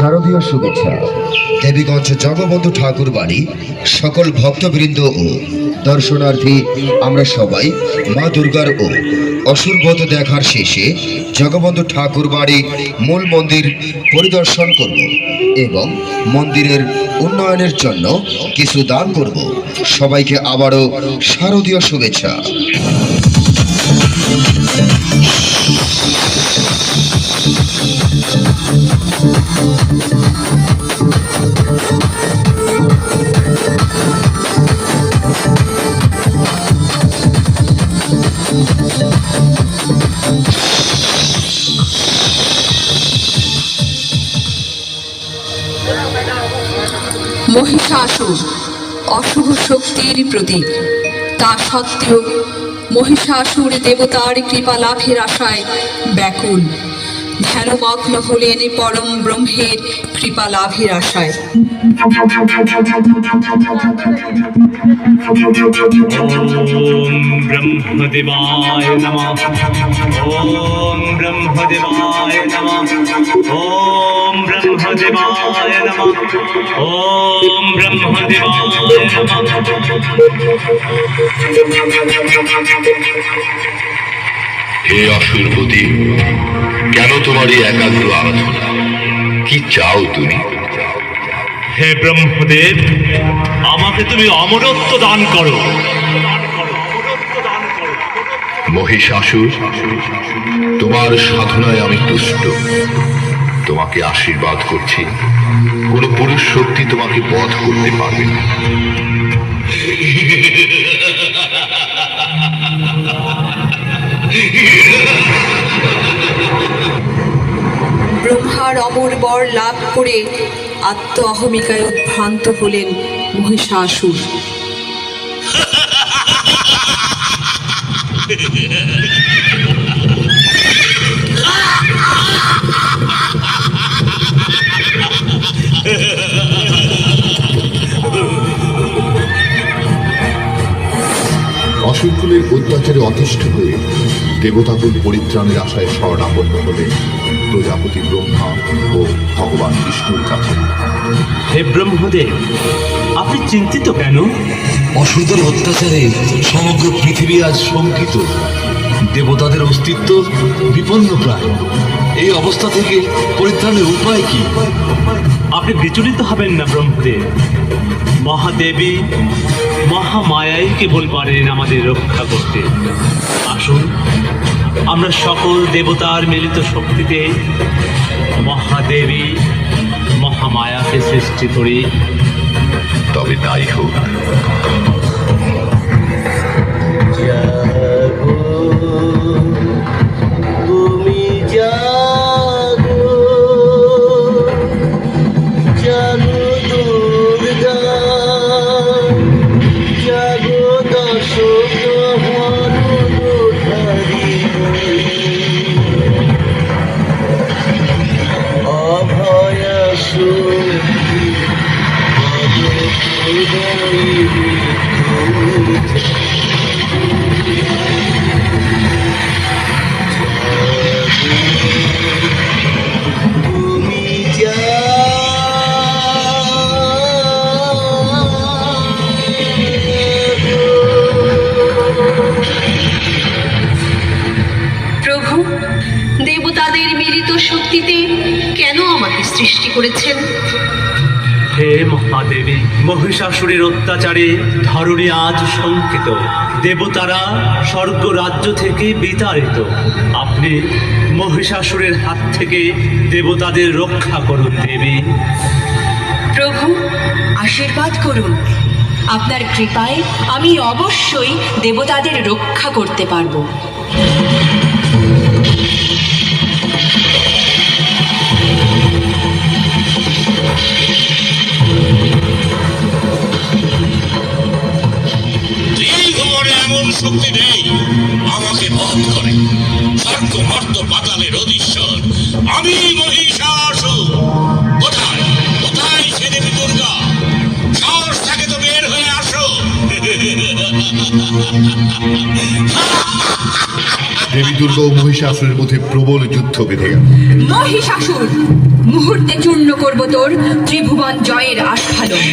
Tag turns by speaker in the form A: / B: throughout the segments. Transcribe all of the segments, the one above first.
A: শারদীয় শুভেচ্ছা। দেবীগঞ্জ জগবন্ধু ঠাকুর বাড়ি, সকল ভক্তবৃন্দ ও দর্শনার্থী, আমরা সবাই মা দুর্গার ও অসুরবধ দেখার শেষে জগবন্ধু ঠাকুর বাড়ি মূল মন্দির পরিদর্শন করব এবং মন্দিরের উন্নয়নের জন্য কিছু দান করব। সবাইকে আবারও শারদীয় শুভেচ্ছা।
B: মহিষাসুর অশুভ শক্তির প্রতীক। তা সত্ত্বেও মহিষাসুর দেবতার কৃপা লাভের আশায় ব্যাকুল। ধ্যানমগ্ন হলেন পরম ব্রহ্মের কৃপা লাভের আশায়
C: ব্রহ্মদেবায় নম। ব্রহ্মদেবায় নম। ब्रह्मदेवाय नमः ॐ ब्रह्मदेवाय
D: হে অসুরপতি কেন তোমার এই একাগ্র আরাধনা কি চাও তুমি
C: হে ব্রহ্মদেব আমাকে তুমি অমরত্ব দান করো
D: মহিষাসুর তোমার সাধনায় আমি তুষ্ট তোমাকে আশীর্বাদ করছি। কোন পুরুষ শক্তি তোমাকে বধ করতে পারবে না।
B: ব্রহ্মার অমর বর লাভ করে আত্ম অহমিকায় উদ্ভ্রান্ত হলেন মহিষাসুর।
D: অসুরকুলের অত্যাচারে অতিষ্ঠ হয়ে দেবতাকুল পরিত্রাণের আশায় শরণাপন্ন হলেন প্রজাপতি ব্রহ্মা ও ভগবান বিষ্ণুর কাছে।
C: হে ব্রহ্মদেব আপনি চিন্তিত কেন?
E: অসুরদের অত্যাচারে সমগ্র পৃথিবী আজ শঙ্কিত। দেবতাদের অস্তিত্ব বিপন্ন প্রায়। এই অবস্থা থেকে পরিত্রাণের উপায় কি?
C: আপনি বিচলিত হবেন না ব্রহ্মদেব। মহাদেবী, মহামায়াই কেবল পারেন আমাদের রক্ষা করতে? আসুন, আমরা সকল দেবতার মিলিত শক্তিতে মহাদেবী, মহামায়াকে সৃষ্টি করি।
D: তবে তাই হোক।
F: করেছেন?
C: হে মহাদেবী মহিষাসুরের অত্যাচারে ধরণী আজ শঙ্কিত। দেবতারা স্বর্গ রাজ্য থেকে বিতাড়িত। আপনি মহিষাসুরের হাত থেকে দেবতাদের রক্ষা করুন দেবী।
G: প্রভু আশীর্বাদ করুন। আপনার কৃপায় আমি অবশ্যই দেবতাদের রক্ষা করতে পারব।
H: দেবী দুর্গা
D: ও মহিষাসুরের মধ্যে প্রবল যুদ্ধ বেঁধে গেল।
G: মহিষাসুর, মুহূর্তে চূর্ণ করব তোর ত্রিভুবন জয়ের আস্ফালন।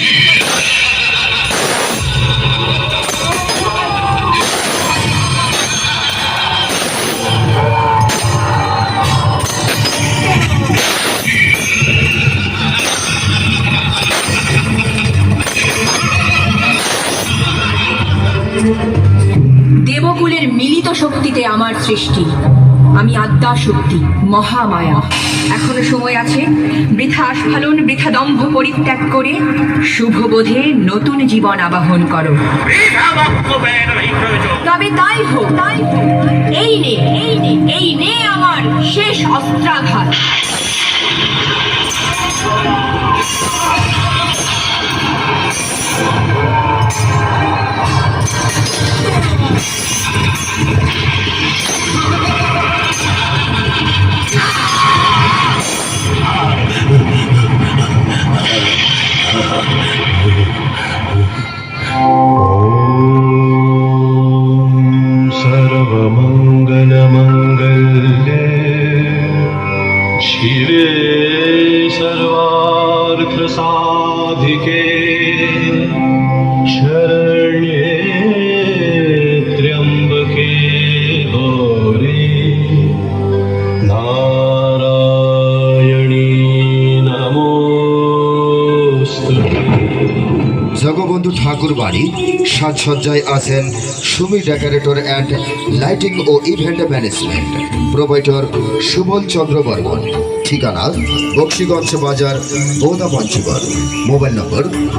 G: দেবকুলের মিলিত শক্তিতে আমার সৃষ্টি। আমি আদ্যা শক্তি মহামায়া। এখনও সময় আছে। বৃথা আস্ফালন, বৃথা দম্ভ পরিত্যাগ করে শুভবোধে নতুন জীবন আবাহন করো। তবে তাই হোক, তাই এই নে এই নে এই নে আমার শেষ অস্ত্রাঘাত।
I: सर्वार्थसाधिके शरण्ये त्र्यम्बके गौरी नारायणी नमोऽस्तु
A: জগবন্ধু ঠাকুর বাড়ি সাজসজ্জায় আছেন Sumi decorator and lighting O event management provider Subal Chandra Barman ঠিকানা বক্সিগঞ্জ বাজার বৌদা পঞ্চগড়। মোবাইল নম্বর